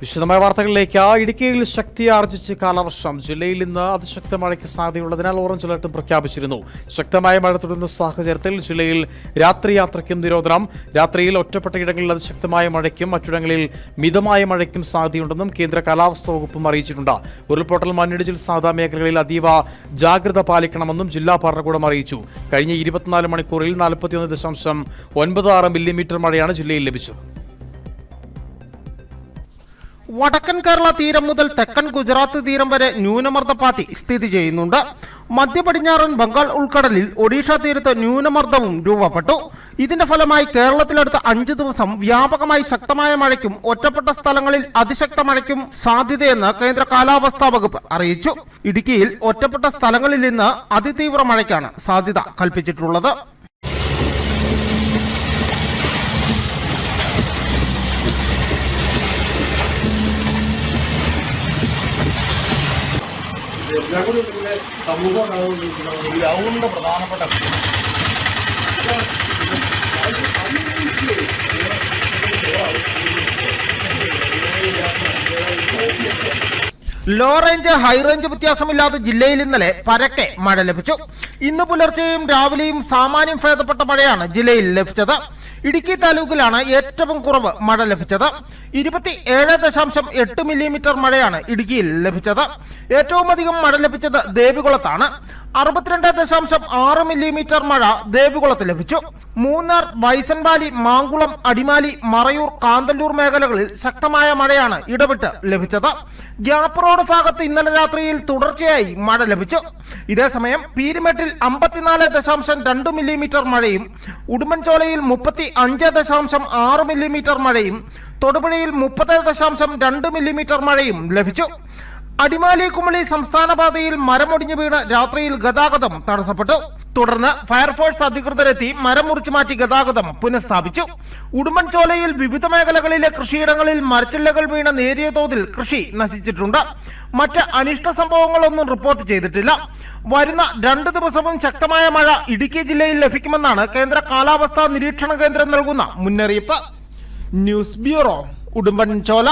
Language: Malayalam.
വിശദമായ വാർത്തകളിലേക്ക് ആ ഇടുക്കിയിൽ ശക്തി ആർജിച്ച് കാലവർഷം. ജില്ലയിൽ ഇന്ന് അതിശക്ത മഴയ്ക്ക് സാധ്യതയുള്ളതിനാൽ ഓറഞ്ച് അലർട്ടും പ്രഖ്യാപിച്ചിരുന്നു. ശക്തമായ മഴ തുടരുന്ന സാഹചര്യത്തിൽ ജില്ലയിൽ രാത്രി യാത്രയ്ക്കും നിരോധനം. രാത്രിയിൽ ഒറ്റപ്പെട്ട ഇടങ്ങളിൽ അതിശക്തമായ മഴയ്ക്കും മറ്റിടങ്ങളിൽ മിതമായ മഴയ്ക്കും സാധ്യതയുണ്ടെന്നും കേന്ദ്ര കാലാവസ്ഥാ വകുപ്പും അറിയിച്ചിട്ടുണ്ട്. ഉരുൾപൊട്ടൽ മണ്ണിടിച്ചിൽ സാധാ മേഖലകളിൽ അതീവ ജാഗ്രത പാലിക്കണമെന്നും ജില്ലാ ഭരണകൂടം അറിയിച്ചു. കഴിഞ്ഞ ഇരുപത്തിനാല് മണിക്കൂറിൽ നാൽപ്പത്തിയൊന്ന് ദശാംശം ഒൻപത് ആറ് മില്ലിമീറ്റർ മഴയാണ് ജില്ലയിൽ ലഭിച്ചത്. വടക്കൻ കേരള തീരം മുതൽ തെക്കൻ ഗുജറാത്ത് തീരം വരെ ന്യൂനമർദ്ദപാത്തി സ്ഥിതി ചെയ്യുന്നുണ്ട്. മധ്യപടിഞ്ഞാറൻ ബംഗാൾ ഉൾക്കടലിൽ ഒഡീഷ തീരത്ത് ന്യൂനമർദ്ദവും രൂപപ്പെട്ടു. ഇതിന്റെ ഫലമായി കേരളത്തിലടുത്ത അഞ്ച് ദിവസം വ്യാപകമായി ശക്തമായ മഴയ്ക്കും ഒറ്റപ്പെട്ട സ്ഥലങ്ങളിൽ അതിശക്ത മഴയ്ക്കും സാധ്യതയെന്ന് കേന്ദ്ര കാലാവസ്ഥാ വകുപ്പ് അറിയിച്ചു. ഇടുക്കിയിൽ ഒറ്റപ്പെട്ട സ്ഥലങ്ങളിൽ നിന്ന് അതിതീവ്ര മഴയ്ക്കാണ് സാധ്യത കൽപ്പിച്ചിട്ടുള്ളത്. ലോ റേഞ്ച് ഹൈ റേഞ്ച് വ്യത്യാസമില്ലാതെ ജില്ലയിൽ ഇന്നലെ പരക്കെ മഴ ലഭിച്ചു. ഇന്ന് പുലർച്ചെയും രാവിലെയും സാമാന്യം ഭേദപ്പെട്ട മഴയാണ് ജില്ലയിൽ ലഭിച്ചത്. ഇടുക്കി താലൂക്കിലാണ് ഏറ്റവും കുറവ് മഴ ലഭിച്ചത്. ഇരുപത്തി ഏഴ് ദശാംശം എട്ട് മില്ലിമീറ്റർ മഴയാണ് ഇടുക്കിയിൽ ലഭിച്ചത്. ഏറ്റവും അധികം മഴ ലഭിച്ചത് ദേവികുളത്താണ്. അറുപത്തിരണ്ട് ദശാംശം ആറ് മില്ലിമീറ്റർ മഴ ദേവികുളത്ത് ലഭിച്ചു. മൂന്നാർ വൈസൻവാലി മാങ്കുളം അടിമാലി മറയൂർ കാന്തല്ലൂർ മേഖലകളിൽ ശക്തമായ മഴയാണ് ഇടവിട്ട് ലഭിച്ചത്. ഗ്യാപ്പ് റോഡ് ഭാഗത്ത് ഇന്നലെ രാത്രിയിൽ തുടർച്ചയായി മഴ ലഭിച്ചു. ഇതേസമയം പീരുമേട്ടിൽ അമ്പത്തിനാല് ദശാംശം രണ്ട് മില്ലിമീറ്റർ മഴയും ഉടുമ്പൻചോലയിൽ മുപ്പത്തി അഞ്ച് ദശാംശം ആറ് മില്ലിമീറ്റർ മഴയും തൊടുപുഴയിൽ മുപ്പത് ദശാംശം രണ്ട് മില്ലിമീറ്റർ മഴയും ലഭിച്ചു. അടിമാലി കുമളി സംസ്ഥാന പാതയിൽ മരമൊടിഞ്ഞു വീണ് രാത്രിയിൽ ഗതാഗതം തടസ്സപ്പെട്ടു. തുടർന്ന് ഫയർഫോഴ്സ് അധികൃതരെത്തി മരം മുറിച്ചു മാറ്റി ഗതാഗതം പുനഃസ്ഥാപിച്ചു. ഉടുമ്പൻചോലയിൽ വിവിധ മേഖലകളിലെ കൃഷിയിടങ്ങളിൽ മരച്ചില്ലകൾ വീണ നേരിയ തോതിൽ കൃഷി നശിച്ചിട്ടുണ്ട്. മറ്റ് അനിഷ്ട സംഭവങ്ങളൊന്നും റിപ്പോർട്ട് ചെയ്തിട്ടില്ല. വരുന്ന രണ്ട് ദിവസവും ശക്തമായ മഴ ഇടുക്കി ജില്ലയിൽ ലഭിക്കുമെന്നാണ് കേന്ദ്ര കാലാവസ്ഥാ നിരീക്ഷണ കേന്ദ്രം നൽകുന്ന മുന്നറിയിപ്പ്. News bureau Udumbanchola